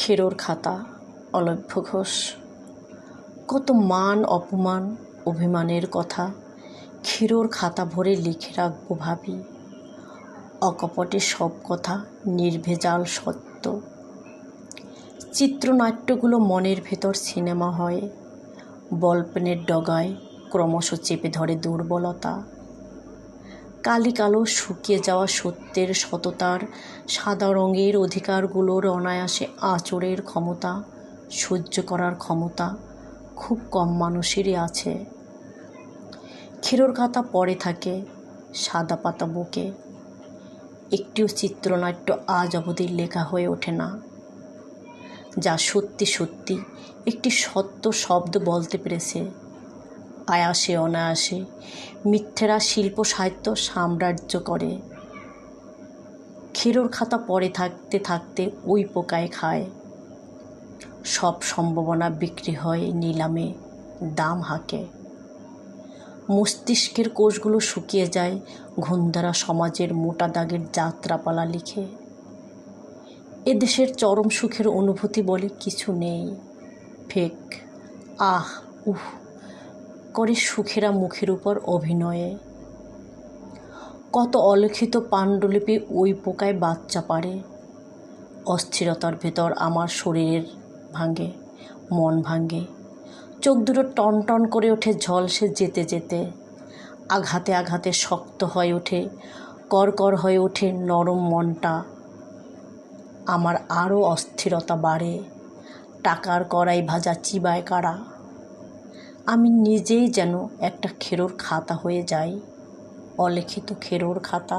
খেরোর খাতা, অলভ্য ঘোষ। কত মান অপমান, অভিমানের কথা। ক্ষীরোর খাতা ভরে লিখে রাখব ভাবি। অকপটে সব কথা, নির্ভেজাল সত্য। চিত্রনাট্যগুলো মনের ভেতর সিনেমা হয়। বলপেনের ডগায় ক্রমশ চেপে ধরে দুর্বলতা। কালি কালো শুকিয়ে যাওয়া সত্যের সততার সাদা রঙের অধিকারগুলোর অনায়াসে আচরের ক্ষমতা, সহ্য করার ক্ষমতা খুব কম মানুষেরই আছে। ক্ষীরোর খাতা পড়ে থাকে সাদা পাতা বুকে। একটিও চিত্রনাট্য আজ অবধি লেখা হয়ে ওঠে না। যা সত্যি সত্যি একটি সত্য শব্দ বলতে পেরেছে। আয়াসে অনায়াসে। মিথ্যেরা শিল্প সাহিত্য সাম্রাজ্য করে। ক্ষীরোর খাতা পরে থাকতে থাকতে ওই পোকায় খায়। সব সম্ভাবনা বিক্রি হয় নিলামে, দাম হাঁকে। মস্তিষ্কের কোষগুলো শুকিয়ে যায়, ঘুমধারা সমাজের মোটা দাগের যাত্রাপালা লিখে। এদেশের চরম সুখের অনুভূতি বলে কিছু নেই। ফেক, আহ, উহ। করে সুখেরা মুখের উপর অভিনয়ে। কত অলিখিত পাণ্ডুলিপি ওই পোকায় বাচ্চা পারে অস্থিরতার ভেতর আমার শরীরের ভাঙে মন ভাঙে চোখ দুটো টন টন করে ওঠে ঝলসে যেতে যেতে। আঘাতে আঘাতে শক্ত হয়ে ওঠে করকর হয়ে ওঠে নরম মনটা। আমার আরও অস্থিরতা বাড়ে। টাকার কড়াই ভাজা চিবায় কারা? আমি নিজেই যেন একটা খেরোর খাতা হয়ে যাই অলিখিত খেরোর খাতা।